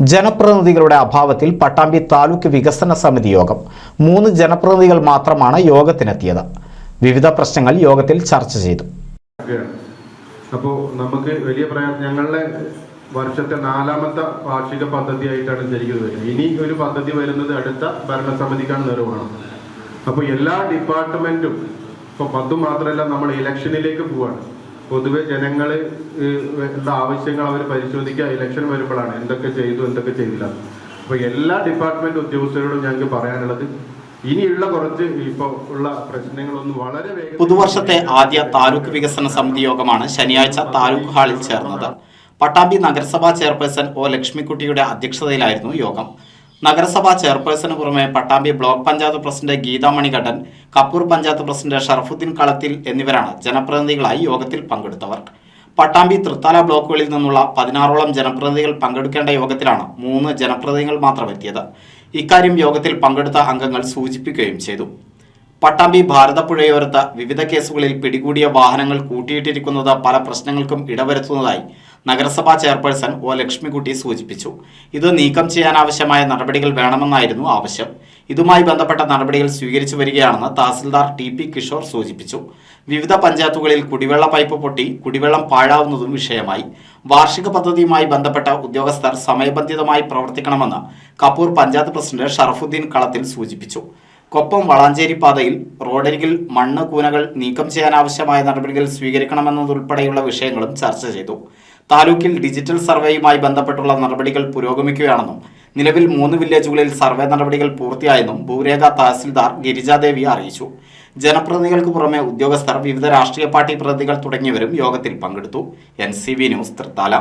ജനപ്രതിനിധികളുടെ അഭാവത്തിൽ പട്ടാമ്പി താലൂക്ക് വികസന സമിതി യോഗം. മൂന്ന് ജനപ്രതിനിധികൾ മാത്രമാണ് യോഗത്തിനെത്തിയത്. വിവിധ പ്രശ്നങ്ങൾ യോഗത്തിൽ ചർച്ച ചെയ്തു. അപ്പോൾ നമുക്ക് വലിയ പ്രയാസം ഞങ്ങളുടെ വർഷത്തെ നാലാമത്തെ വാർഷിക പദ്ധതിയായിട്ടാണ് ശരിക്കും വരുന്നത്. ഇനി ഒരു പദ്ധതി വരുന്നത് അടുത്ത ഭരണസമിതിക്കാണ് നിർവഹണം അപ്പോൾ എല്ലാ ഡിപ്പാർട്ട്മെന്റും ഇപ്പോൾ പത്തും മാത്രമല്ല നമ്മൾ ഇലക്ഷനിലേക്ക് പോവാണ്. പൊതുവെ ജനങ്ങൾ ഉള്ള ആവശ്യങ്ങൾ അവർ പരിശോധിക്കുക ഇലക്ഷൻ വരുമ്പോഴാണ് എന്തൊക്കെ ചെയ്തു എന്തൊക്കെ ചെയ്തില്ല. അപ്പോൾ എല്ലാ ഡിപ്പാർട്ട്മെന്റ് ഉദ്യോഗസ്ഥരോടും ഞങ്ങൾക്ക് പറയാനുള്ളത് ഇനിയുള്ള കുറച്ച് ഇപ്പോൾ ഉള്ള പ്രശ്നങ്ങളൊന്നും വളരെ പുതുവർഷത്തെ ആദ്യ താലൂക്ക് വികസന സമിതി യോഗമാണ് ശനിയാഴ്ച താലൂക്ക് ഹാളിൽ ചേർന്നത്. പട്ടാമ്പി നഗരസഭാ ചെയർപേഴ്സൺ ഒ ലക്ഷ്മിക്കുട്ടിയുടെ അധ്യക്ഷതയിലായിരുന്നു യോഗം. നഗരസഭാ ചെയർപേഴ്സന് പുറമെ Pattambi block panchayat president Geethamani Manikandan Kappur panchayat president Sharafuddin Kalathil എന്നിവരാണ് ജനപ്രതിനിധികളായി യോഗത്തിൽ പങ്കെടുത്തവർ. പട്ടാമ്പി തൃത്താല ബ്ലോക്കുകളിൽ നിന്നുള്ള പതിനാറോളം ജനപ്രതിനിധികൾ പങ്കെടുക്കേണ്ട യോഗത്തിലാണ് മൂന്ന് ജനപ്രതിനിധികൾ മാത്രം എത്തിയത് ഇക്കാര്യം യോഗത്തിൽ പങ്കെടുത്ത അംഗങ്ങൾ സൂചിപ്പിക്കുകയും ചെയ്തു. പട്ടാമ്പി ഭാരതപ്പുഴയോരത്ത് വിവിധ കേസുകളിൽ പിടികൂടിയ വാഹനങ്ങൾ കൂട്ടിയിട്ടിരിക്കുന്നത് പല പ്രശ്നങ്ങൾക്കും ഇടവരുത്തുന്നതായി നഗരസഭാ ചെയർപേഴ്സൺ ഒ ലക്ഷ്മിക്കുട്ടി സൂചിപ്പിച്ചു. ഇത് നീക്കം ചെയ്യാനാവശ്യമായ നടപടികൾ വേണമെന്നായിരുന്നു ആവശ്യം. ഇതുമായി ബന്ധപ്പെട്ട നടപടികൾ സ്വീകരിച്ചു വരികയാണെന്ന് തഹസിൽദാർ ടി പി കിഷോർ സൂചിപ്പിച്ചു. വിവിധ പഞ്ചായത്തുകളിൽ കുടിവെള്ള പൈപ്പ് പൊട്ടി കുടിവെള്ളം പാഴാവുന്നതും വിഷയമായി. വാർഷിക പദ്ധതിയുമായി ബന്ധപ്പെട്ട ഉദ്യോഗസ്ഥർ സമയബന്ധിതമായി പ്രവർത്തിക്കണമെന്ന് കപ്പൂർ പഞ്ചായത്ത് പ്രസിഡന്റ് ഷറഫുദ്ദീൻ കളത്തിൽ സൂചിപ്പിച്ചു. കൊപ്പം വളാഞ്ചേരി പാതയിൽ റോഡരികിൽ മണ്ണ് കൂനകൾ നീക്കം ചെയ്യാനാവശ്യമായ നടപടികൾ സ്വീകരിക്കണമെന്നതുൾപ്പെടെയുള്ള വിഷയങ്ങളും ചർച്ച ചെയ്തു. താലൂക്കിൽ ഡിജിറ്റൽ സർവേയുമായി ബന്ധപ്പെട്ടുള്ള നടപടികൾ പുരോഗമിക്കുകയാണെന്നും നിലവിൽ മൂന്ന് വില്ലേജുകളിൽ സർവേ നടപടികൾ പൂർത്തിയായെന്നും ഭൂരേഖ തഹസിൽദാർ ഗിരിജാദേവി അറിയിച്ചു. ജനപ്രതിനിധികൾക്ക് പുറമെ ഉദ്യോഗസ്ഥർ വിവിധ രാഷ്ട്രീയ പാർട്ടി പ്രതിനിധികൾ തുടങ്ങിയവരും യോഗത്തിൽ പങ്കെടുത്തു. N C V news Thrithala.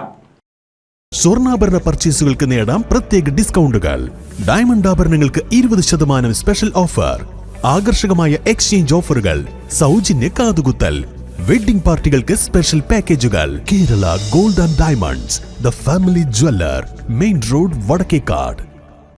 സ്വർണാഭരണ പർച്ചേസുകൾക്ക് നേടാം പ്രത്യേക ഡിസ്കൗണ്ടുകൾ. ഡയമണ്ട് ആഭരണങ്ങൾക്ക് ഇരുപത് ശതമാനം സ്പെഷ്യൽ ഓഫർ. ആകർഷകമായ എക്സ്ചേഞ്ച് ഓഫറുകൾ. സൗജന്യ കാതുകുത്തൽ. വെഡിംഗ് പാർട്ടികൾക്ക് സ്പെഷ്യൽ പാക്കേജുകൾ. Kerala gold and diamonds the family jeweller main road Vadakkekad.